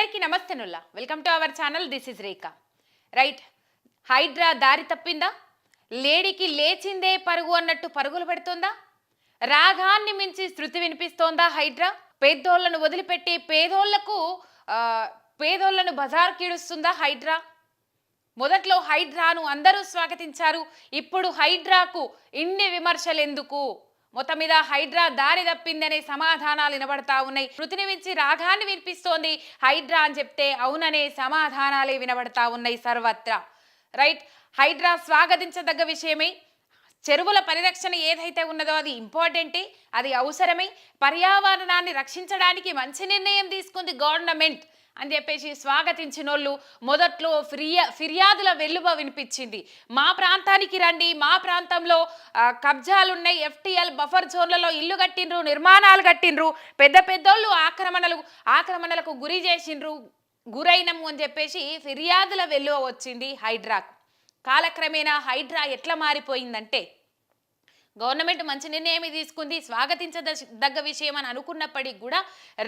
అందరికీ నమస్తేనుల్లా welcome to our channel this is Rekha. Right Hydraa దారి తప్పిందా? లేడీకి లేచిందే పరుగు అన్నట్టు పరుగులు పెడుతోందా? రాగాన్ని మించి శృతి వినిపిస్తోందా హైడ్రా? పేదోళ్ళను వదిలిపెట్టి పేదోళ్ళకు పేదోళ్ళను బజార్ కీడుస్తుందా హైడ్రా? మొదట్లో హైడ్రాను అందరూ స్వాగతించారు ఇప్పుడు హైడ్రాకు ఇన్ని విమర్శలు ఎందుకు మొత్తం మీద హైడ్రా దారి తప్పిందనే సమాధానాలు వినబడతా ఉన్నాయి. శృతిని మించి రాగాన్ని వినిపిస్తోంది. హైడ్రా అని చెప్తే అవుననే సమాధానాలే వినబడతా ఉన్నాయి సర్వత్రా. రైట్ హైడ్రా స్వాగతించదగ్గ విషయమే. చెరువుల పరిరక్షణ ఏదైతే ఉన్నదో అది ఇంపార్టెంటే అది అవసరమే. పర్యావరణాన్ని రక్షించడానికి మంచి నిర్ణయం తీసుకుంది గవర్నమెంట్. అని చెప్పేసి స్వాగతించినోళ్ళు మొదట్లో ఫిర్యా ఫిర్యాదుల వెల్లువ వినిపించింది. మా ప్రాంతానికి రండి మా ప్రాంతంలో కబ్జాలున్నాయి ఎఫ్టీఎల్ బఫర్ జోన్లలో ఇల్లు కట్టిండ్రు నిర్మాణాలు కట్టిండ్రు పెద్ద పెద్దోళ్ళు ఆక్రమణలు ఆక్రమణలకు గురి చేసిండ్రు గురైనము అని చెప్పేసి ఫిర్యాదుల వెల్లువ వచ్చింది హైడ్రాకు. కాలక్రమేణా హైడ్రా ఎట్లా మారిపోయిందంటే గవర్నమెంట్ మంచి నిర్ణయం తీసుకుంది. స్వాగతించదగ్గ విషయం అని అనుకున్నప్పటికీ కూడా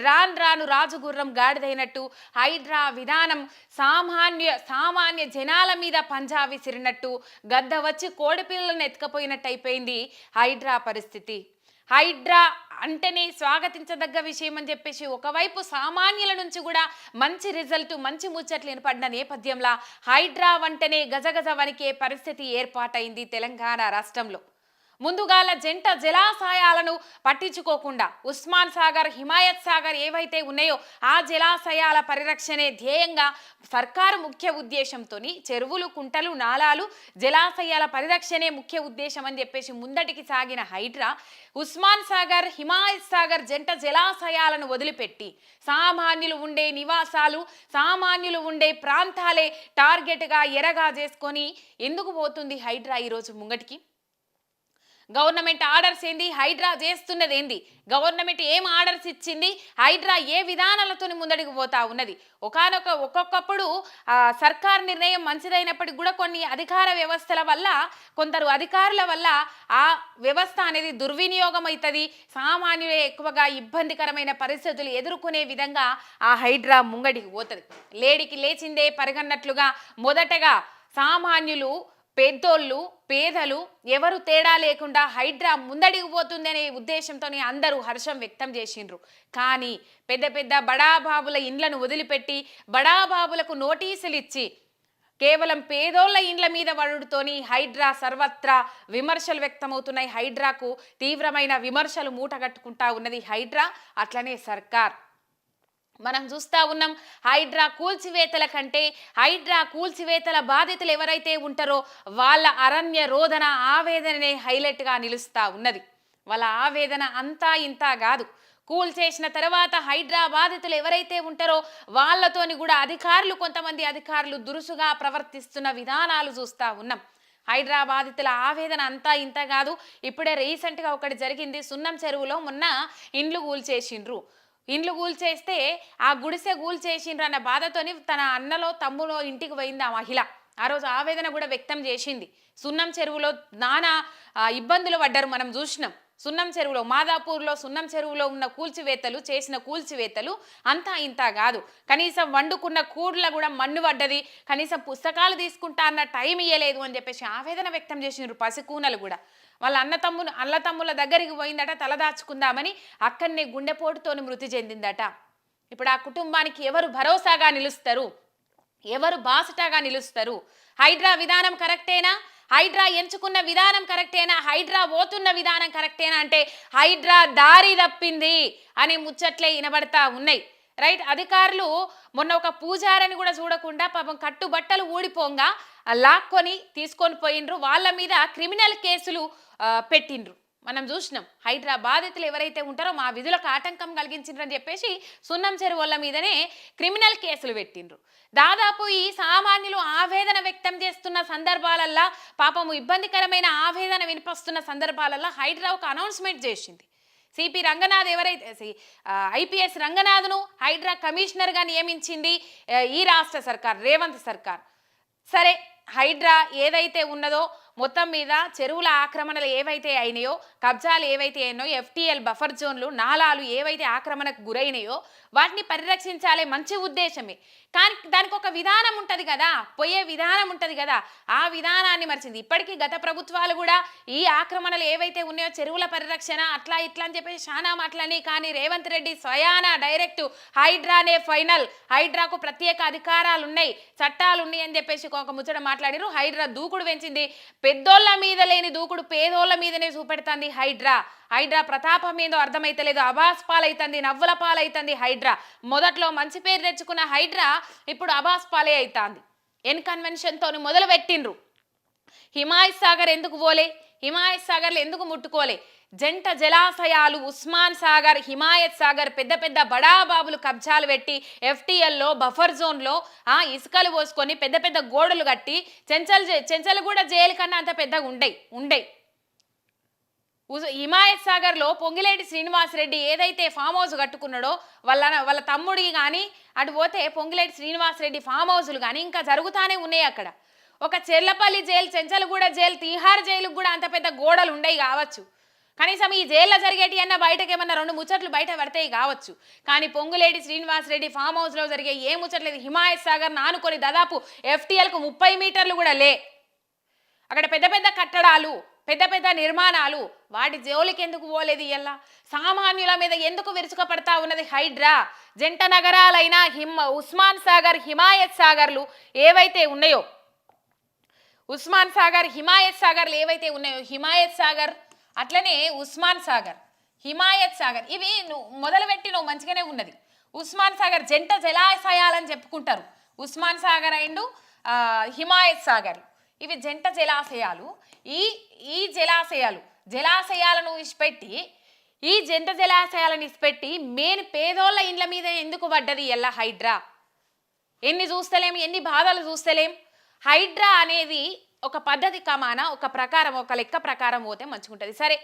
రాన్ రాను రాజుగుర్రం గాడిదైనట్టు హైడ్రా విధానం సామాన్య సామాన్య జనాల మీద పంజా విసిరినట్టు గద్ద వచ్చి కోడిపిల్లలను ఎత్తుకపోయినట్టు అయిపోయింది హైడ్రా పరిస్థితి. హైడ్రా అంటేనే స్వాగతించదగ్గ విషయం అని చెప్పేసి ఒకవైపు సామాన్యుల నుంచి కూడా మంచి రిజల్ట్ మంచి ముచ్చట్లు ఏర్పడిన నేపథ్యంలో హైడ్రా వంటనే గజగజ వణికే పరిస్థితి ఏర్పాటైంది తెలంగాణ రాష్ట్రంలో. ముందుగాల జంట జలాశయాలను పట్టించుకోకుండా ఉస్మాన్ సాగర్ హిమాయత్ సాగర్ ఏవైతే ఉన్నాయో ఆ జలాశయాల పరిరక్షణే ధ్యేయంగా సర్కారు ముఖ్య ఉద్దేశంతో చెరువులు కుంటలు నాలాలు జలాశయాల పరిరక్షణే ముఖ్య ఉద్దేశం అని చెప్పేసి ముందటికి సాగిన హైడ్రా ఉస్మాన్ సాగర్ హిమాయత్ సాగర్ జంట జలాశయాలను వదిలిపెట్టి సామాన్యులు ఉండే నివాసాలు సామాన్యులు ఉండే ప్రాంతాలే టార్గెట్గా ఎరగా చేసుకొని ఎందుకు పోతుంది హైడ్రా ఈరోజు ముంగటికి? గవర్నమెంట్ ఆర్డర్స్ ఏంది? హైడ్రా చేస్తున్నది ఏంది? గవర్నమెంట్ ఏం ఆర్డర్స్ ఇచ్చింది? హైడ్రా ఏ విధానాలతో ముందడికి పోతా ఉన్నది? ఒకనొక ఒక్కొక్కప్పుడు సర్కార్ నిర్ణయం మంచిదైనప్పటికీ కూడా కొన్ని అధికార వ్యవస్థల వల్ల కొందరు అధికారుల వల్ల ఆ వ్యవస్థ అనేది దుర్వినియోగం అవుతుంది సామాన్యులే ఎక్కువగా ఇబ్బందికరమైన పరిస్థితులు ఎదుర్కొనే విధంగా ఆ హైడ్రా ముంగడికి పోతుంది. లేడికి లేచిందే పరిగన్నట్లుగా మొదటగా సామాన్యులు పెద్దోళ్ళు పేదలు ఎవరు తేడా లేకుండా హైడ్రా ముందడికి పోతుందనే అందరూ హర్షం వ్యక్తం చేసిండ్రు. కానీ పెద్ద పెద్ద బడాబాబుల ఇండ్లను వదిలిపెట్టి బడాబాబులకు నోటీసులు ఇచ్చి కేవలం పేదోళ్ళ ఇండ్ల మీద వరుడుతోని హైడ్రా సర్వత్రా విమర్శలు వ్యక్తమవుతున్నాయి. హైడ్రాకు తీవ్రమైన విమర్శలు మూటగట్టుకుంటా ఉన్నది హైడ్రా అట్లనే సర్కార్. మనం చూస్తా ఉన్నాం హైడ్రా కూల్చివేతల కంటే హైడ్రా కూల్చివేతల బాధితులు ఎవరైతే ఉంటారో వాళ్ళ అరణ్య రోదన ఆవేదననే హైలైట్గా నిలుస్తా ఉన్నది. వాళ్ళ ఆవేదన అంతా ఇంతా కాదు. కూల్ చేసిన తర్వాత హైడ్రా బాధితులు ఎవరైతే ఉంటారో వాళ్ళతోని కూడా అధికారులు కొంతమంది అధికారులు దురుసుగా ప్రవర్తిస్తున్న విధానాలు చూస్తా ఉన్నాం. హైడ్రా బాధితుల ఆవేదన అంతా ఇంత కాదు. ఇప్పుడే రీసెంట్గా ఒకటి జరిగింది. సున్నం చెరువులో మొన్న ఇండ్లు కూల్చేసిండ్రు. ఇండ్లు కూల్చేస్తే ఆ గుడిసె కూల్చేసిండ్రు అన్న బాధతోని తన అన్నలో తమ్ములో ఇంటికి పోయింది ఆ మహిళ. ఆ రోజు ఆవేదన కూడా వ్యక్తం చేసింది. సున్నం చెరువులో నానా ఇబ్బందులు పడ్డారు మనం చూసినాం సున్నం చెరువులో మాదాపూర్లో సున్నం చెరువులో ఉన్న కూల్చివేతలు చేసిన కూల్చివేతలు అంతా ఇంత కాదు కనీసం వండుకున్న కూడ్ల కూడా మన్ను పడ్డది. కనీసం పుస్తకాలు తీసుకుంటా అన్న టైం ఇయ్యలేదు అని చెప్పేసి ఆవేదన వ్యక్తం చేసిండ్రు పసికూనలు కూడా వాళ్ళ అన్న తమ్మును అల్ల తమ్ముల దగ్గరికి పోయిందట తలదాచుకుందామని అక్కడనే గుండెపోటుతోని మృతి చెందిందట. ఇప్పుడు ఆ కుటుంబానికి ఎవరు భరోసాగా నిలుస్తారు? ఎవరు బాసటాగా నిలుస్తారు? హైడ్రా విధానం కరెక్టేనా? హైడ్రా ఎంచుకున్న విధానం కరెక్టేనా? హైడ్రా పోతున్న విధానం కరెక్టేనా? అంటే హైడ్రా దారి తప్పింది అనే ముచ్చట్లే వినబడతా ఉన్నాయి. రైట్ అధికారులు మొన్న ఒక పూజారని కూడా చూడకుండా పాపం కట్టుబట్టలు ఊడిపోగా లాక్కొని తీసుకొని పోయిండ్రు. వాళ్ళ మీద క్రిమినల్ కేసులు పెట్టిండ్రు. మనం చూసినాం. హైడ్రా బాధితులు ఎవరైతే ఉంటారో మా విధులకు ఆటంకం కలిగించిండ్రని చెప్పేసి సున్నం చెరువుల మీదనే క్రిమినల్ కేసులు పెట్టిండ్రు. దాదాపు ఈ సామాన్యులు ఆవేదన వ్యక్తం చేస్తున్న సందర్భాలల్లా పాపము ఇబ్బందికరమైన ఆవేదన వినిపిస్తున్న సందర్భాలల్లా హైడ్రా ఒక అనౌన్స్మెంట్ చేసింది. సిపి రంగనాథ్ ఎవరైతే ఐపీఎస్ రంగనాథ్ను హైడ్రా కమిషనర్గా నియమించింది ఈ రాష్ట్ర సర్కార్ రేవంత్ సర్కార్. సరే హైడ్రా ఏదైతే ఉన్నదో మొత్తం మీద చెరువుల ఆక్రమణలు ఏవైతే అయినాయో కబ్జాలు ఏవైతే అయినాయో ఎఫ్టీఎల్ బఫర్ జోన్లు నాలాలు ఏవైతే ఆక్రమణకు గురైనాయో వాటిని పరిరక్షించాలే మంచి ఉద్దేశమే. కానీ దానికి ఒక విధానం ఉంటుంది కదా. పోయే విధానం ఉంటుంది కదా. ఆ విధానాన్ని మర్చింది. ఇప్పటికీ గత ప్రభుత్వాలు కూడా ఈ ఆక్రమణలు ఏవైతే ఉన్నాయో చెరువుల పరిరక్షణ అట్లా ఇట్లా అని చెప్పేసి చాలా మాటలని కానీ రేవంత్ రెడ్డి స్వయాన డైరెక్ట్ హైడ్రానే ఫైనల్. హైడ్రాకు ప్రత్యేక అధికారాలు ఉన్నాయి చట్టాలు ఉన్నాయి అని చెప్పేసి ఒక ముచ్చట మాట్లాడారు హైడ్రా దూకుడు పెంచింది. పెద్దోళ్ళ మీద లేని దూకుడు పేదోళ్ళ మీదనే చూపెడుతుంది హైడ్రా. హైడ్రా ప్రతాపం ఏందో అర్థమైతలేదు. అబాస్ పాలైతుంది నవ్వుల పాలైతుంది హైడ్రా. మొదట్లో మంచి పేరు తెచ్చుకున్న హైడ్రా ఇప్పుడు అబాస్ పాలే అవుతుంది ఎన్ కన్వెన్షన్తో మొదలు పెట్టిండ్రు హిమాయత్ సాగర్ ఎందుకు పోలే? హిమాయత్ సాగర్లు ఎందుకు ముట్టుకోలే? జంట జలాశయాలు ఉస్మాన్ సాగర్ హిమాయత్ సాగర్ పెద్ద పెద్ద బడాబాబులు కబ్జాలు పెట్టి ఎఫ్టీఎల్లో బఫర్ జోన్లో ఆ ఇసుకలు పోసుకొని పెద్ద పెద్ద గోడలు కట్టి చెంచల్ చెంచలు కూడా జైలు కన్నా అంత పెద్దగా ఉండయి ఉండయి. హిమాయత్ సాగర్లో పొంగిలేటి శ్రీనివాసరెడ్డి ఏదైతే ఫామ్ హౌస్ కట్టుకున్నాడో వాళ్ళ వాళ్ళ తమ్ముడికి కానీ అటు పోతే పొంగిలేటి శ్రీనివాసరెడ్డి ఫామ్ హౌసులు కానీ ఇంకా జరుగుతానే ఉన్నాయి అక్కడ. ఒక చెర్లపల్లి జైలు చెంచలగూడ జైలు తీహార్ జైలుకు కూడా అంత పెద్ద గోడలు ఉండేవి కావచ్చు. కనీసం ఈ జైల్లో జరిగేటి అన్న బయటకు ఏమన్నా రెండు ముచ్చట్లు బయట పడతాయి కావచ్చు. కానీ పొంగులేటి శ్రీనివాసరెడ్డి ఫామ్ హౌస్లో జరిగే ఏ ముచ్చట్లేదు. హిమాయత్ సాగర్ నానుకొని దాదాపు ఎఫ్టీఎల్కు ముప్పై మీటర్లు కూడా లే. అక్కడ పెద్ద పెద్ద కట్టడాలు. పెద్ద పెద్ద నిర్మాణాలు. వాటి జోలికి ఎందుకు పోలేదు ఎలా సామాన్యుల మీద ఎందుకు విరుచుకపడతా ఉన్నది హైడ్రా? జంట నగరాలైన హిమ్ ఉస్మాన్ సాగర్ హిమాయత్ సాగర్లు ఏవైతే ఉన్నాయో ఉస్మాన్ సాగర్ హిమాయత్ సాగర్లు ఏవైతే ఉన్నాయో హిమాయత్ సాగర్ అట్లనే ఉస్మాన్ సాగర్ హిమాయత్ సాగర్ ఇవి మొదలుపెట్టి నువ్వు మంచిగానే ఉన్నది. ఉస్మాన్ సాగర్ జంట జలాశయాలని చెప్పుకుంటారు. ఉస్మాన్ సాగర్ అండ్ హిమాయత్ సాగర్. ఇవి జంట జలాశయాలు. ఈ ఈ జలాశయాలు జలాశయాలను ఇచ్చిపెట్టి ఈ జంట జలాశయాలను ఇచ్చిపెట్టి మెయిన్ పేదోళ్ళ ఇండ్ల మీద ఎందుకు పడ్డది ఎల్ల హైడ్రా? ఎన్ని చూస్తలేం ఎన్ని బాధలు చూస్తలేం? హైడ్రా అనేది ఒక పద్ధతి కమాన ఒక ప్రకారం ఒక లెక్క ప్రకారం పోతే మంచిగుంటుంది. సరే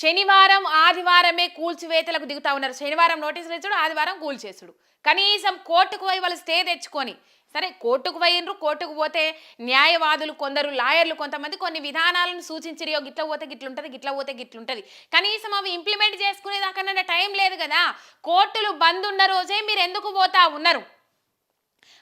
శనివారం ఆదివారమే కూల్చివేతలకు దిగుతా ఉన్నారు. శనివారం నోటీసులు ఇచ్చుడు ఆదివారం కూల్చేసుడు. కనీసం కోర్టుకు పోయి వాళ్ళు స్టే తెచ్చుకొని సరే కోర్టుకు పోయినరు కోర్టుకు పోతే న్యాయవాదులు కొందరు లాయర్లు కొంతమంది కొన్ని విధానాలను సూచించరు గిట్ల పోతే గిట్లుంటుంది గిట్ల పోతే గిట్లుంటుంది. కనీసం అవి ఇంప్లిమెంట్ చేసుకునేదాకన్నా టైం లేదు కదా. కోర్టులు బంద్ ఉన్న రోజే మీరు ఎందుకు పోతా ఉన్నారు?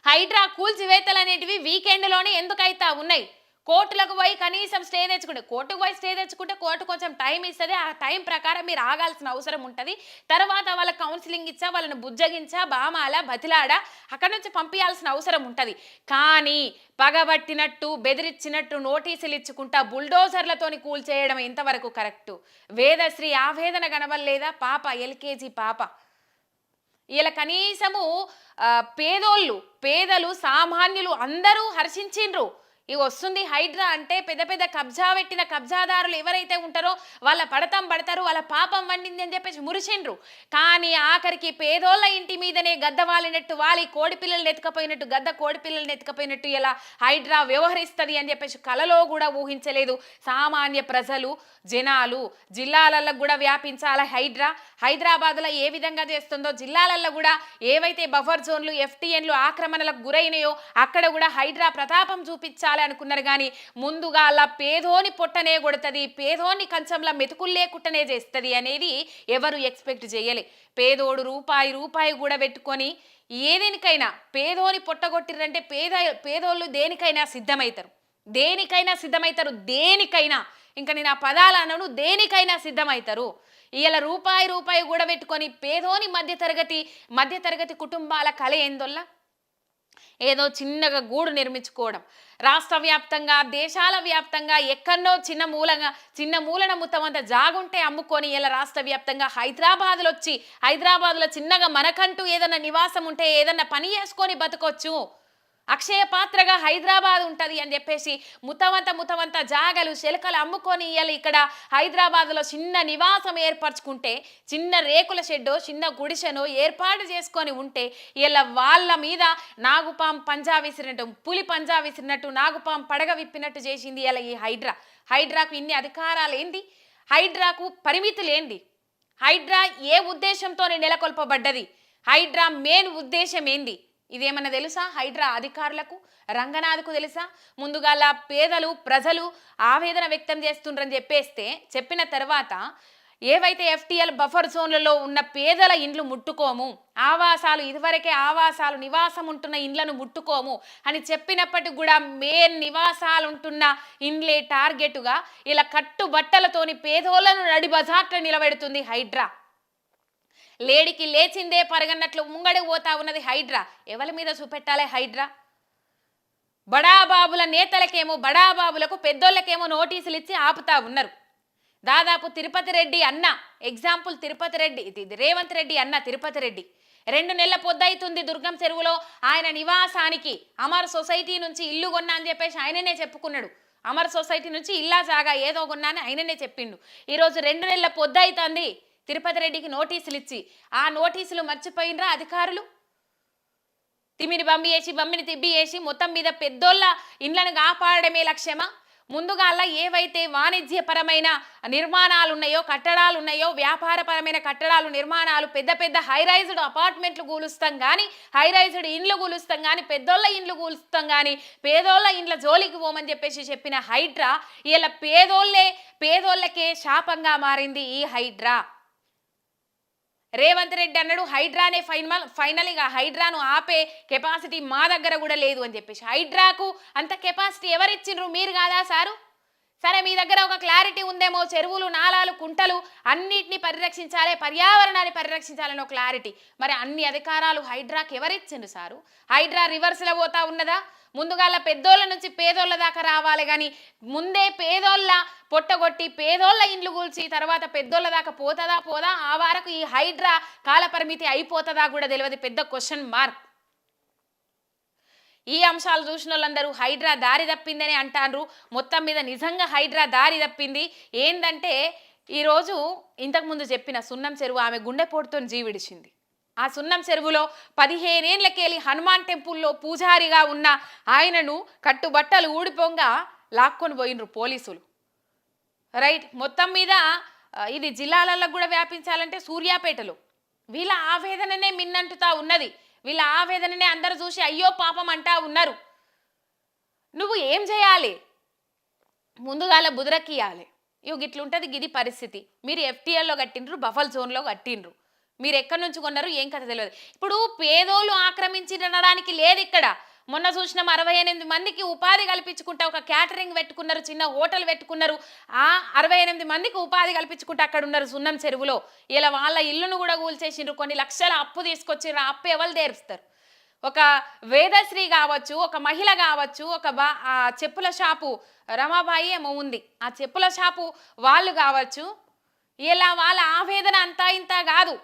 హైడ్రా కూల్చివేతలు అనేటివి వీకెండ్లోనే ఎందుకు ఉన్నాయి? కోర్టులకు పోయి కనీసం స్టే తెచ్చుకుంటే కోర్టుకు పోయి స్టే తెచ్చుకుంటే కోర్టు కొంచెం టైం ఇస్తుంది. ఆ టైం ప్రకారం మీరు ఆగాల్సిన అవసరం ఉంటుంది. తర్వాత వాళ్ళ కౌన్సిలింగ్ ఇచ్చా వాళ్ళని బుజ్జగించా బామాల బతిలాడ అక్కడ నుంచి పంపించాల్సిన అవసరం ఉంటుంది. కానీ పగబట్టినట్టు బెదిరించినట్టు నోటీసులు ఇచ్చుకుంటా బుల్డోజర్లతోని కూల్చేయడం ఎంతవరకు కరెక్టు. వేదశ్రీ ఆవేదన కనబడలేదా? పాప ఎల్కేజీ పాప. ఇలా కనీసము పేదోళ్ళు పేదలు సామాన్యులు అందరూ హర్షించిండ్రు. ఇవి వస్తుంది హైడ్రా అంటే పెద్ద పెద్ద కబ్జా పెట్టిన కబ్జాదారులు ఎవరైతే ఉంటారో వాళ్ళ పడతాం పడతారు వాళ్ళ పాపం వండింది అని చెప్పేసి మురిసిండ్రు కానీ ఆఖరికి పేదోళ్ళ ఇంటి మీదనే గద్ద వాలినట్టు వాలి కోడి పిల్లల్ని ఎత్తుకపోయినట్టు గద్ద కోడి పిల్లల్ని ఎత్తుకపోయినట్టు ఇలా హైడ్రా వ్యవహరిస్తుంది అని చెప్పేసి కలలో కూడా ఊహించలేదు. సామాన్య ప్రజలు జనాలు జిల్లాలలో కూడా వ్యాపించాలి హైడ్రా? హైదరాబాద్లో ఏ విధంగా చేస్తుందో జిల్లాలలో కూడా ఏవైతే బఫర్ జోన్లు ఎఫ్టీఎన్లు ఆక్రమణలకు గురైనాయో అక్కడ కూడా హైడ్రా ప్రతాపం చూపించాలి అనుకున్నారు కానీ ముందుగా అలా పేదోని పొట్టనే కొడుతుంది పేదోని కంచంలో మెతుకుల్లే కుట్టనే చేస్తుంది అనేది ఎవరు ఎక్స్పెక్ట్ చేయలే. పేదోడు రూపాయి రూపాయి కూడా పెట్టుకొని ఏదేనికైనా పేదోని పొట్టగొట్టిరంటే పేద పేదోళ్ళు దేనికైనా సిద్ధమవుతారు దేనికైనా సిద్ధమవుతారు దేనికైనా. ఇంకా నేను ఆ పదాలు అనను దేనికైనా సిద్ధమవుతారు ఇలా రూపాయి రూపాయి కూడా పెట్టుకొని పేదోని మధ్యతరగతి మధ్యతరగతి కుటుంబాల కళ ఏందొల్లా ఏదో చిన్నగా గూడు నిర్మించుకోవడం. రాష్ట్ర వ్యాప్తంగా దేశాల వ్యాప్తంగా ఎక్కడో చిన్న మూలంగా చిన్న మూలన మొత్తం జాగుంటే అమ్ముకొని ఇలా రాష్ట్ర వ్యాప్తంగా హైదరాబాద్లో వచ్చి హైదరాబాద్లో చిన్నగా మనకంటూ ఏదన్నా నివాసం ఉంటే ఏదన్నా పని చేసుకొని బతకొచ్చు. అక్షయ పాత్రగా హైదరాబాద్ ఉంటుంది అని చెప్పేసి ముతవంత ముతవంత జాగలు శిలకలు అమ్ముకొని ఇవాళ ఇక్కడ హైదరాబాద్లో చిన్న నివాసం ఏర్పరచుకుంటే చిన్న రేకుల షెడ్డో చిన్న గుడిసెనో ఏర్పాటు చేసుకొని ఉంటే ఇలా వాళ్ళ మీద నాగుపాం పంజా విసిరినట్టు పులి పంజా విసిరినట్టు నాగుపాం పడగ విప్పినట్టు చేసింది ఇలా ఈ హైడ్రా. హైడ్రాకు ఇన్ని అధికారాలు ఏంది? హైడ్రాకు పరిమితులు ఏంది? హైడ్రా ఏ ఉద్దేశంతో నెలకొల్పబడ్డది? హైడ్రా మెయిన్ ఉద్దేశం ఏంది? ఇదేమన్నా తెలుసా? హైడ్రా అధికారులకు రంగనాథ్కు తెలుసా? ముందుగాల పేదలు ప్రజలు ఆవేదన వ్యక్తం చేస్తుండ్రని చెప్పేస్తే చెప్పిన తర్వాత ఏవైతే ఎఫ్టీఎల్ బఫర్ జోన్లలో ఉన్న పేదల ఇండ్లు ముట్టుకోము ఆవాసాలు ఇదివరకే ఆవాసాలు నివాసం ఉంటున్న ఇండ్లను ముట్టుకోము అని చెప్పినప్పటికి కూడా మేన్ నివాసాలు ఉంటున్న ఇండ్లే టార్గెట్గా ఇలా కట్టుబట్టలతోని పేదోళ్ళను నడి బజార్లో నిలబెడుతుంది హైడ్రా. లేడికి లేచిందే పరగన్నట్లు ముంగడికి పోతా ఉన్నది హైడ్రా. ఎవరి మీద చూపెట్టాలి హైడ్రా? బడాబాబుల నేతలకేమో బడాబాబులకు పెద్దోళ్ళకేమో నోటీసులు ఇచ్చి ఆపుతా ఉన్నారు. దాదాపు తిరుపతి రెడ్డి అన్న ఎగ్జాంపుల్ తిరుపతి రెడ్డి ఇది రేవంత్ రెడ్డి అన్న తిరుపతి రెడ్డి. రెండు నెలల పొద్దయితుంది దుర్గం చెరువులో ఆయన నివాసానికి. అమర్ సొసైటీ నుంచి ఇల్లు కొన్నా అని చెప్పేసి ఆయననే చెప్పుకున్నాడు. అమర్ సొసైటీ నుంచి ఇల్లా జాగా ఏదో కొన్నా అని ఆయననే చెప్పిండు. ఈరోజు రెండు నెలల పొద్దయితుంది. తిరుపతి రెడ్డికి నోటీసులు ఇచ్చి ఆ నోటీసులు మర్చిపోయినరా అధికారులు? తిమిని బంబి వేసి బమ్మిని తిబ్బి వేసి మొత్తం మీద పెద్దోళ్ళ ఇండ్లను కాపాడమే లక్ష్యమా? ముందుగా ఏవైతే వాణిజ్యపరమైన నిర్మాణాలు ఉన్నాయో కట్టడాలు ఉన్నాయో వ్యాపారపరమైన కట్టడాలు నిర్మాణాలు పెద్ద పెద్ద హైరైజ్డ్ అపార్ట్మెంట్లు కూలుస్తాం కానీ హైరైజ్డ్ ఇండ్లు కూలుస్తాం కానీ పెద్దోళ్ళ ఇండ్లు కూలుస్తాం కానీ పేదోళ్ళ ఇండ్ల జోలికి పోమని చెప్పేసి చెప్పిన హైడ్రా ఇలా పేదోళ్ళే పేదోళ్ళకే శాపంగా మారింది ఈ హైడ్రా. రేవంత్ రెడ్డి అన్నాడు హైడ్రానే ఫైనల్ ఫైనల్ ఇక హైడ్రాను ఆపే కెపాసిటీ మా దగ్గర కూడా లేదు అని చెప్పేసి. హైడ్రాకు అంత కెపాసిటీ ఎవరిచ్చిండ్రు మీరు కాదా సారు? సరే మీ దగ్గర ఒక క్లారిటీ ఉందేమో చెరువులు నాలాలు కుంటలు అన్నిటిని పరిరక్షించాలి పర్యావరణాన్ని పరిరక్షించాలని ఒక క్లారిటీ. మరి అన్ని అధికారాలు హైడ్రాకి ఎవరిచ్చిండ్రు సారు? హైడ్రా రివర్స్లో పోతా ఉన్నదా? ముందుగాల పెద్దోళ్ళ నుంచి పేదోళ్ళ దాకా రావాలి కానీ ముందే పేదోళ్ళ పొట్టగొట్టి పేదోళ్ళ ఇండ్లు కూల్చి తర్వాత పెద్దోళ్ళ దాకా పోతుందా పోదా? ఆ వరకు ఈ హైడ్రా కాలపరిమితి అయిపోతుందా కూడా తెలియదు పెద్ద క్వశ్చన్ మార్క్. ఈ అంశాలు చూసిన వాళ్ళందరూ హైడ్రా దారి తప్పిందని అంటారు మొత్తం మీద నిజంగా హైడ్రా దారి తప్పింది. ఏంటంటే ఈరోజు ఇంతకుముందు చెప్పిన సున్నం చెరువు ఆమె గుండెపోటుతో జీవిడిచింది. ఆ సున్నం చెరువులో పదిహేనేళ్ళకేలి హనుమాన్ టెంపుల్లో పూజారిగా ఉన్న ఆయనను కట్టుబట్టలు ఊడిపోంగా లాక్కొని పోయినరు పోలీసులు. రైట్ మొత్తం మీద ఇది జిల్లాలలో కూడా వ్యాపించాలంటే సూర్యాపేటలో. వీళ్ళ ఆవేదననే మిన్నంటుతా ఉన్నది. వీళ్ళ ఆవేదననే అందరు చూసి అయ్యో పాపం అంటా ఉన్నారు. నువ్వు ఏం చేయాలి? ముందుగాల బుదరకియాలి ఇవి ఇట్లుంటుంది గిది పరిస్థితి. మీరు ఎఫ్టీఎల్లో కట్టిండ్రు బఫల్ జోన్లో కట్టిండ్రు. మీరు ఎక్కడి నుంచి కొన్నారు? ఏం కథ తెలియదు ఇప్పుడు పేదోళ్ళు ఆక్రమించి తినడానికి లేదు ఇక్కడ. మొన్న చూసినాం అరవై ఎనిమిది మందికి ఉపాధి కల్పించుకుంటా ఒక క్యాటరింగ్ పెట్టుకున్నారు చిన్న హోటల్ పెట్టుకున్నారు. ఆ అరవై ఎనిమిది మందికి ఉపాధి కల్పించుకుంటా అక్కడ ఉన్నారు సున్నం చెరువులో. ఇలా వాళ్ళ ఇల్లును కూడా కూల్చేసిండ్రు. కొన్ని లక్షల అప్పు తీసుకొచ్చిర్రు ఆ అప్పు ఎవరు తీరుస్తారు? ఒక వేదశ్రీ కావచ్చు ఒక మహిళ కావచ్చు ఒక బా ఆ చెప్పుల షాపు రమాబాయి ఏమో ఉంది. ఆ చెప్పుల షాపు వాళ్ళు కావచ్చు. ఇలా వాళ్ళ ఆవేదన అంతా ఇంత కాదు.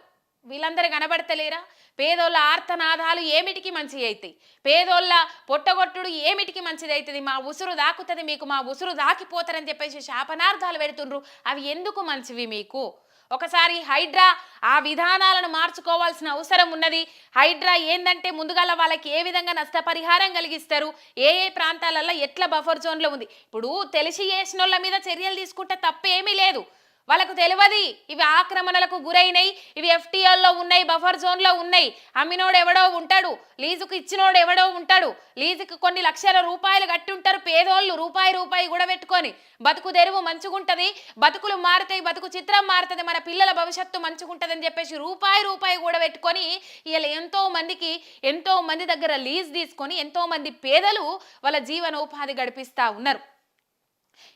వీళ్ళందరూ కనబడతలేరా? పేదోళ్ళ ఆర్తనాదాలు ఏమిటికి మంచి అవుతాయి పేదోళ్ళ పొట్టగొట్టుడు ఏమిటికి మంచిది అవుతుంది మా ఉసురు దాకుతుంది మీకు మా ఉసురు దాకిపోతారని చెప్పేసి శాపనార్థాలు పెడుతుండ్రు. అవి ఎందుకు మంచివి మీకు? ఒకసారి హైడ్రా ఆ విధానాలను మార్చుకోవాల్సిన అవసరం ఉన్నది. హైడ్రా ఏందంటే ముందుగాల వాళ్ళకి ఏ విధంగా నష్టపరిహారం కలిగిస్తారు? ఏ ఏ ప్రాంతాలలో ఎట్లా బఫర్ జోన్లో ఉంది? ఇప్పుడు తెలిసి చేసిన మీద చర్యలు తీసుకుంటే తప్పేమీ లేదు. వాళ్ళకు తెలియదు. ఇవి ఆక్రమణలకు గురైనయి ఇవి ఎఫ్టీఎల్లో ఉన్నాయి బఫర్ జోన్లో ఉన్నాయి అమ్మినోడు ఎవడో ఉంటాడు. లీజుకు ఇచ్చినోడు ఎవడో ఉంటాడు. లీజుకు కొన్ని లక్షల రూపాయలు కట్టి ఉంటారు పేదోళ్ళు. రూపాయి రూపాయి కూడా పెట్టుకొని బతుకు తెరువు మంచుగుంటది. బతుకులు మారుతాయి. బతుకు చిత్రం మారుతుంది. మన పిల్లల భవిష్యత్తు మంచుగుంటదని చెప్పేసి రూపాయి రూపాయి కూడా పెట్టుకొని ఇలా ఎంతో మందికి ఎంతో మంది దగ్గర లీజ్ తీసుకొని ఎంతో మంది పేదలు వాళ్ళ జీవనోపాధి గడిపిస్తా ఉన్నారు.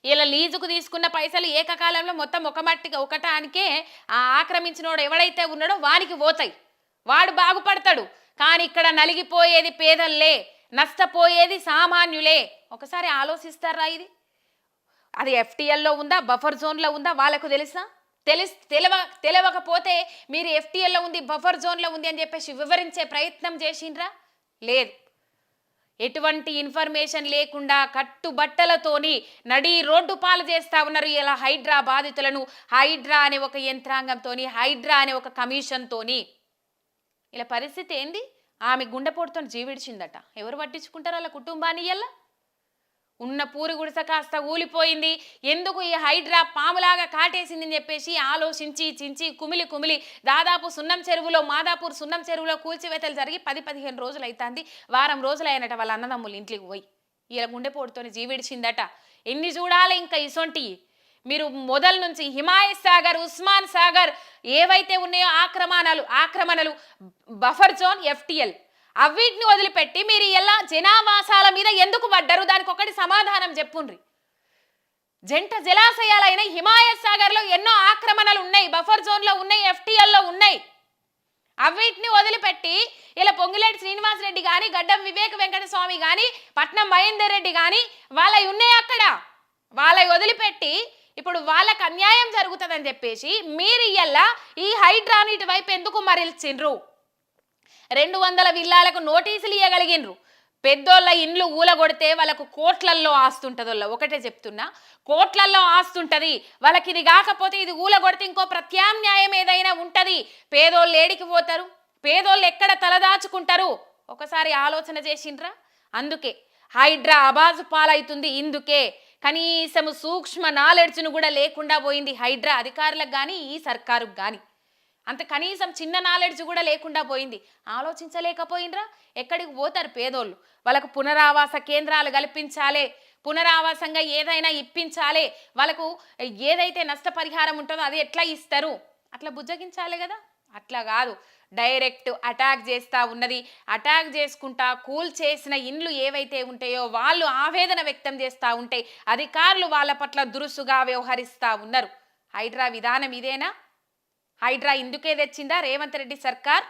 ఇలా లీజుకు తీసుకున్న పైసలు ఏకకాలంలో మొత్తం ఒక మట్టికి ఒకటానికే ఆ ఆక్రమించినోడు ఎవడైతే ఉన్నాడో వానికి పోతాయి. వాడు బాగుపడతాడు. కానీ ఇక్కడ నలిగిపోయేది పేదల్లే నష్టపోయేది సామాన్యులే. ఒకసారి ఆలోచిస్తారా ఇది? అది ఎఫ్టీఎల్లో ఉందా? బఫర్ జోన్లో ఉందా? వాళ్ళకు తెలుసా? తెలిస్ తెలవ తెలవకపోతే మీరు ఎఫ్టీఎల్లో ఉంది బఫర్ జోన్లో ఉంది అని చెప్పేసి వివరించే ప్రయత్నం చేసిండ్రా? లేదు. ఎటువంటి ఇన్ఫర్మేషన్ లేకుండా కట్టుబట్టలతోని నడి రోడ్డు పాలు చేస్తా ఉన్నారు. ఇలా హైడ్రా బాధితులను హైడ్రా అనే ఒక యంత్రాంగంతోని హైడ్రా అనే ఒక కమిషన్తోని. ఇలా పరిస్థితి ఏంది? ఆమె గుండెపోటుతో జీవిడిచిందట. ఎవరు పట్టించుకుంటారు వాళ్ళ కుటుంబాన్ని ఇలా ఉన్న పూరి గుడిస కాస్త ఊలిపోయింది. ఎందుకు ఈ హైడ్రా పాములాగా కాటేసిందని చెప్పేసి ఆలోచించి చించి కుమిలి కుమిలి దాదాపు సున్నం చెరువులో మాదాపూర్ సున్నం చెరువులో కూల్చివేతలు జరిగి పది పదిహేను రోజులు అవుతుంది వారం రోజులు అయినట వాళ్ళ అన్నదమ్ములు ఇంట్లోకి పోయి. ఇలా గుండెపోటుతోని జీవిడిచిందట. ఎన్ని చూడాలి ఇంకా ఇసొంటి? మీరు మొదల నుంచి హిమాయత్ సాగర్ ఉస్మాన్ సాగర్ ఏవైతే ఉన్నాయో ఆక్రమణలు ఆక్రమణలు బఫర్ జోన్ ఎఫ్టిఎల్. అవిటిని వదిలిపెట్టి మీరు ఎలా జనావాసాల మీద ఎందుకు పడ్డారు? దానికి ఒకటి సమాధానం చెప్పుండ్రి. జంట జలాశయాలైన హిమాయత్ సాగర్లో ఎన్నో ఆక్రమణలు ఉన్నాయి బఫర్ జోన్లో ఉన్నాయి ఎఫ్టిఎల్లో ఉన్నాయి. అవిటిని వదిలిపెట్టి ఇలా పొంగులేటి శ్రీనివాసరెడ్డి కానీ గడ్డం వివేక వెంకట స్వామి కానీ పట్నం మహేందర్ రెడ్డి కానీ వాళ్ళవి ఉన్నాయి అక్కడ. వాళ్ళవి వదిలిపెట్టి ఇప్పుడు వాళ్ళకు అన్యాయం జరుగుతుందని చెప్పేసి మీరు ఇయ్యల్లా ఈ హైడ్రాని ఇటువైపు ఎందుకు మరల్చిండ్రు రెండు వందల విల్లాలకు నోటీసులు ఇవ్వగలిగినరు పెద్దోళ్ళ ఇండ్లు ఊలగొడితే వాళ్ళకు కోట్లల్లో ఆస్తుంటదోళ్ళ. ఒకటే చెప్తున్నా కోట్లల్లో ఆస్తుంటది. వాళ్ళకి ఇది కాకపోతే ఇది ఊలగొడితే ఇంకో ప్రత్యామ్నాయం ఏదైనా ఉంటది. పేదోళ్ళు ఏడికి పోతారు? పేదోళ్ళు ఎక్కడ తలదాచుకుంటారు? ఒకసారి ఆలోచన చేసిండ్రా? అందుకే హైడ్రా అబాజు పాలవుతుంది ఇందుకే. కనీసము సూక్ష్మ నాలెడ్జ్ను కూడా లేకుండా పోయింది హైడ్రా అధికారులకు కానీ ఈ సర్కారుకు కానీ అంత కనీసం చిన్న నాలెడ్జ్ కూడా లేకుండా పోయింది. ఆలోచించలేకపోయినరా? ఎక్కడికి పోతారు పేదోళ్ళు? వాళ్ళకు పునరావాస కేంద్రాలు కల్పించాలి పునరావాసంగా ఏదైనా ఇప్పించాలి వాళ్ళకు ఏదైతే నష్టపరిహారం ఉంటుందో అది ఎట్లా ఇస్తారు? అట్లా బుజ్జగించాలి కదా? అట్లా కాదు. డైరెక్ట్ అటాక్ చేస్తూ ఉన్నది. అటాక్ చేసుకుంటా కూల్ చేసిన ఇండ్లు ఏవైతే ఉంటాయో వాళ్ళు ఆవేదన వ్యక్తం చేస్తూ ఉంటే అధికారులు వాళ్ళ పట్ల దురుసుగా వ్యవహరిస్తూ ఉన్నారు. హైడ్రా విధానం ఇదేనా? హైడ్రా ఇందుకే తెచ్చిందా? రేవంత్ రెడ్డి సర్కార్?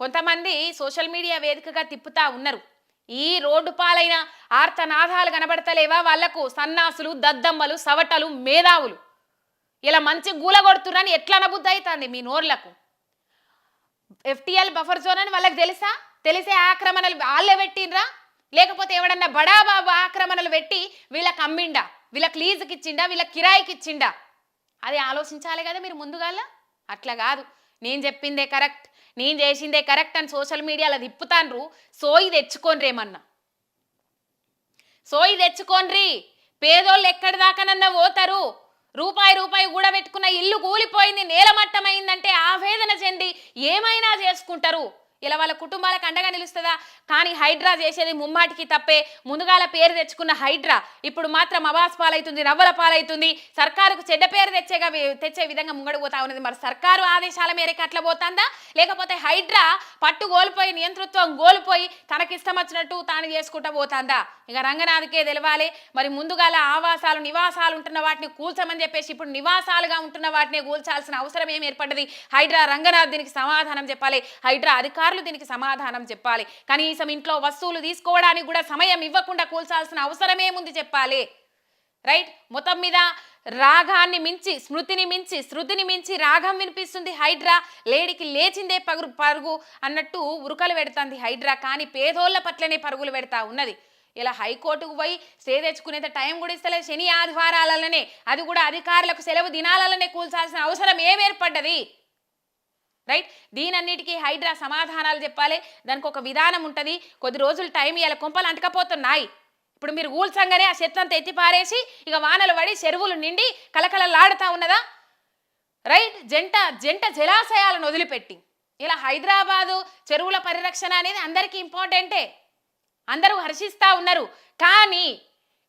కొంతమంది సోషల్ మీడియా వేదికగా తిప్పుతా ఉన్నారు. ఈ రోడ్డు పాలైన ఆర్తనాదాలు కనబడతలేవా వాళ్ళకు? సన్నాసులు దద్దమ్మలు సవటలు మేధావులు. ఇలా మంచి గూల ఎట్లా అనబుద్ధి అవుతుంది మీ నోర్లకు? ఎఫ్టిఎల్ బఫర్ జోన్ అని వాళ్ళకి తెలుసా? తెలిసే ఆక్రమణలు వాళ్ళే పెట్టిండ్రా? లేకపోతే ఎవడన్నా బడా బాబు ఆక్రమణలు పెట్టి వీళ్ళకి అమ్మిండా? వీళ్ళకి లీజుకి ఇచ్చిండా వీళ్ళకి కిరాయికి ఇచ్చిండా అది ఆలోచించాలి కదా మీరు ముందుగాల? అట్లా కాదు. నేను చెప్పిందే కరెక్ట్. నేను చేసిందే కరెక్ట్ అని సోషల్ మీడియాలో తిప్పుతాన్రు. సోయి తెచ్చుకోనరేమన్నా సోయి తెచ్చుకోన్రి పేదోళ్ళు ఎక్కడి దాకానన్నా పోతారు. రూపాయి రూపాయి కూడా పెట్టుకున్న ఇల్లు కూలిపోయింది నేలమట్టమైందంటే ఆవేదన చెంది ఏమైనా చేసుకుంటారు. ఇలా వాళ్ళ కుటుంబాలకు అండగా నిలుస్తుందా? కానీ హైడ్రా చేసేది ముమ్మాటికి తప్పే. ముందుగాల పేరు తెచ్చుకున్న హైడ్రా ఇప్పుడు మాత్రం అవాస్ పాలవుతుంది నవ్వల పాలవుతుంది సర్కారుకు చెడ్డ పేరు తెచ్చేగా తెచ్చే విధంగా ముంగడు పోతా ఉన్నది. మరి సర్కారు ఆదేశాల మేరకు అట్లా పోతుందా? లేకపోతే హైడ్రా పట్టు కోల్పోయి నియంతృత్వం కోల్పోయి తనకిష్టం వచ్చినట్టు తాను చేసుకుంటా పోతుందా? ఇక రంగనాథ్కే తెలవాలి. మరి ముందుగాల ఆవాసాలు నివాసాలు ఉంటున్న వాటిని కూల్చమని చెప్పేసి ఇప్పుడు నివాసాలుగా ఉంటున్న వాటిని కూల్చాల్సిన అవసరం ఏం ఏర్పడ్డది? హైడ్రా రంగనాథ్ దీనికి సమాధానం చెప్పాలి. హైడ్రా అధికారులు దీనికి సమాధానం చెప్పాలి. కనీసం ఇంట్లో వస్తువులు తీసుకోవడానికి కూడా సమయం ఇవ్వకుండా కూల్చాల్సిన అవసరమేముంది చెప్పాలి. రైట్? మొత్తం మీద రాగాన్ని మించి స్మృతిని మించి శృతిని మించి రాగం వినిపిస్తుంది హైడ్రా. లేడికి లేచిందే పగురు పరుగు అన్నట్టు ఉరుకలు పెడుతుంది హైడ్రా. కానీ పేదోళ్ళ పట్లనే పరుగులు పెడతా ఉన్నది. ఇలా హైకోర్టుకు పోయి స్టే తెచ్చుకునేంత టైం కూడా ఇస్తలేదు. శని ఆదివారాలనే అది కూడా అధికారులకు సెలవు దినాలనే కూల్చాల్సిన అవసరం ఏం ఏర్పడ్డది? రైట్ దీనన్నిటికీ హైడ్రా సమాధానాలు చెప్పాలి. దానికి ఒక విధానం ఉంటుంది. కొద్ది రోజులు టైం ఇవ్వాలి కొంపలు అంటకపోతున్నాయి. ఇప్పుడు మీరు ఊల్చంగానే ఆ చెత్తంతా ఎత్తి పారేసి ఇక వానలు పడి చెరువులు నిండి కలకలలాడుతూ ఉన్నదా? రైట్ జంట జంట జలాశయాలను వదిలిపెట్టి. ఇలా హైదరాబాదు చెరువుల పరిరక్షణ అనేది అందరికీ ఇంపార్టెంటే అందరూ హర్షిస్తూ ఉన్నారు. కానీ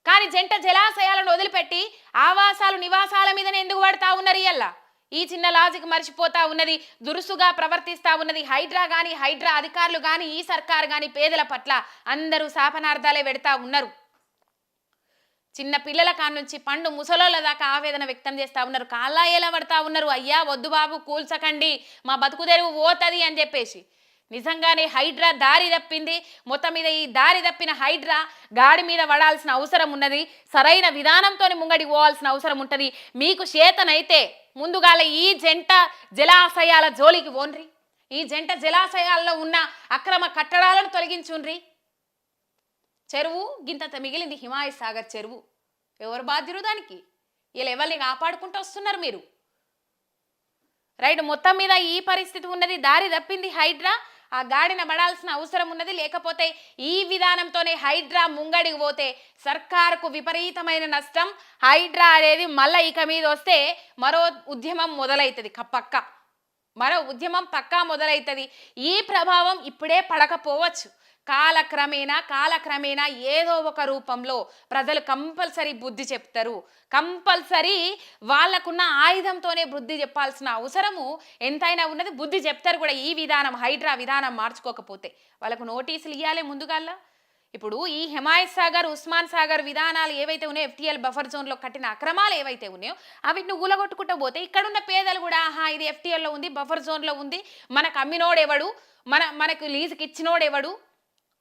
కానీ జంట జలాశయాలను వదిలిపెట్టి ఆవాసాలు నివాసాల మీదనే ఎందుకు పడతా ఉన్నారు ఇయ్యల్లా ఈ చిన్న లాజిక్ మర్చిపోతా ఉన్నది. దురుసుగా ప్రవర్తిస్తా ఉన్నది. హైడ్రా కానీ హైడ్రా అధికారులు కానీ ఈ సర్కారు కానీ పేదల పట్ల అందరూ శాపనార్థాలే పెడతా ఉన్నారు. చిన్న పిల్లల కాడ నుంచి పండు ముసలోళ్ళ దాకా ఆవేదన వ్యక్తం చేస్తా ఉన్నారు. కాళ్ళ ఎలా పడతా ఉన్నారు. అయ్యా వద్దు బాబు కూల్చకండి. మా బతుకు తెరువు పోతుంది అని చెప్పేసి. నిజంగానే హైడ్రా దారి తప్పింది. మొత్తం మీద ఈ దారి తప్పిన హైడ్రా గాడి మీద పడాల్సిన అవసరం ఉన్నది. సరైన విధానంతో ముంగడి పోవాల్సిన అవసరం ఉంటుంది. మీకు చేతనైతే ముందుగాల ఈ జంట జలాశయాల జోలికి ఓన్రి ఈ జంట జలాశయాల్లో ఉన్న అక్రమ కట్టడాలను తొలగించుండ్రి చెరువు గింతంత మిగిలింది హిమాయ సాగర్ చెరువు. ఎవరు బాధ్యులు దానికి? వీళ్ళు ఎవరిని కాపాడుకుంటూ వస్తున్నారు మీరు? రైట్ మొత్తం మీద ఈ పరిస్థితి ఉన్నది దారి తప్పింది హైడ్రా ఆ గాడిన పడాల్సిన అవసరం ఉన్నది. లేకపోతే ఈ విధానంతోనే హైడ్రా ముంగడికి పోతే సర్కారుకు విపరీతమైన నష్టం. హైడ్రా అనేది మళ్ళీ ఇక మీద వస్తే మరో ఉద్యమం మొదలవుతుంది పక్క. మరో ఉద్యమం పక్కా మొదలవుతుంది ఈ ప్రభావం ఇప్పుడే పడకపోవచ్చు. కాలక్రమేణా కాలక్రమేణా ఏదో ఒక రూపంలో ప్రజలు కంపల్సరీ బుద్ధి చెప్తారు. కంపల్సరీ వాళ్ళకున్న ఆయుధంతోనే బుద్ధి చెప్పాల్సిన అవసరము ఎంతైనా ఉన్నది. బుద్ధి చెప్తారు కూడా ఈ విధానం హైడ్రా విధానం మార్చుకోకపోతే. వాళ్ళకు నోటీసులు ఇవ్వాలి ముందుగాల్లా. ఇప్పుడు ఈ హిమాయత్ సాగర్ ఉస్మాన్ సాగర్ విధానాలు ఏవైతే ఉన్నాయో ఎఫ్టీఎల్ బఫర్ జోన్లో కట్టిన అక్రమాలు ఏవైతే ఉన్నాయో అవిటిని ఊలగొట్టుకుంటూ పోతే ఇక్కడున్న పేదలు కూడా ఆహా ఇది ఎఫ్టీఎల్లో లో ఉంది బఫర్ జోన్లో ఉంది. మనకు అమ్మినోడెవడు? మన మనకు లీజుకి ఇచ్చినోడెవడు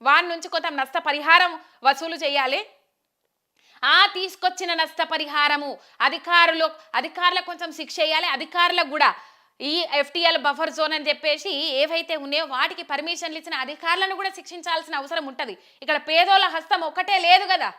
వారి నుంచి కొంత నష్టపరిహారం వసూలు చేయాలి. ఆ తీసుకొచ్చిన నష్టపరిహారము అధికారులు అధికారులకు కొంచెం శిక్ష వేయాలి. అధికారులకు కూడా ఈ ఎఫ్టీఎల్ బఫర్ జోన్ అని చెప్పేసి ఏవైతే ఉన్నాయో వాటికి పర్మిషన్లు ఇచ్చిన అధికారులను కూడా శిక్షించాల్సిన అవసరం ఉంటుంది. ఇక్కడ పేదోళ్ళ హస్తం ఒక్కటే లేదు కదా.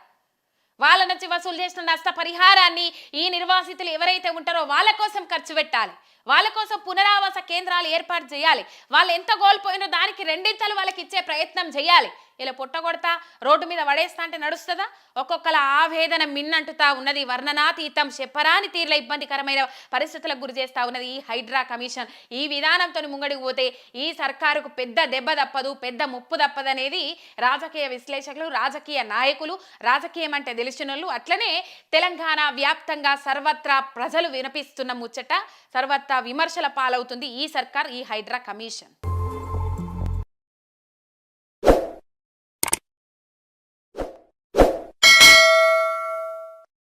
వాళ్ళ నుంచి వసూలు చేసిన నష్ట పరిహారాన్ని ఈ నిర్వాసితులు ఎవరైతే ఉంటారో వాళ్ళ కోసం ఖర్చు పెట్టాలి. వాళ్ళ కోసం పునరావాస కేంద్రాలు ఏర్పాటు చేయాలి. వాళ్ళు ఎంత కోల్పోయినో దానికి రెండింతలు వాళ్ళకి ఇచ్చే ప్రయత్నం చేయాలి. ఇలా పుట్టగొడతా రోడ్డు మీద పడేస్తా అంటే నడుస్తుందా? ఒక్కొక్కల ఆవేదన మిన్నంటుతా ఉన్నది. వర్ణనాతీతం చెప్పరాని తీర్ల ఇబ్బందికరమైన పరిస్థితులకు గురి చేస్తా ఉన్నది ఈ హైడ్రా కమిషన్. ఈ విధానంతో ముంగడికి పోతే ఈ సర్కారుకు పెద్ద దెబ్బ తప్పదు పెద్ద ముప్పు తప్పదనేది రాజకీయ విశ్లేషకులు రాజకీయ నాయకులు రాజకీయం అంటే తెలిసిన అట్లనే తెలంగాణ వ్యాప్తంగా సర్వత్రా ప్రజలు వినిపిస్తున్న ముచ్చట సర్వత్రా విమర్శల పాలవుతుంది ఈ సర్కార్ ఈ హైడ్రా కమిషన్.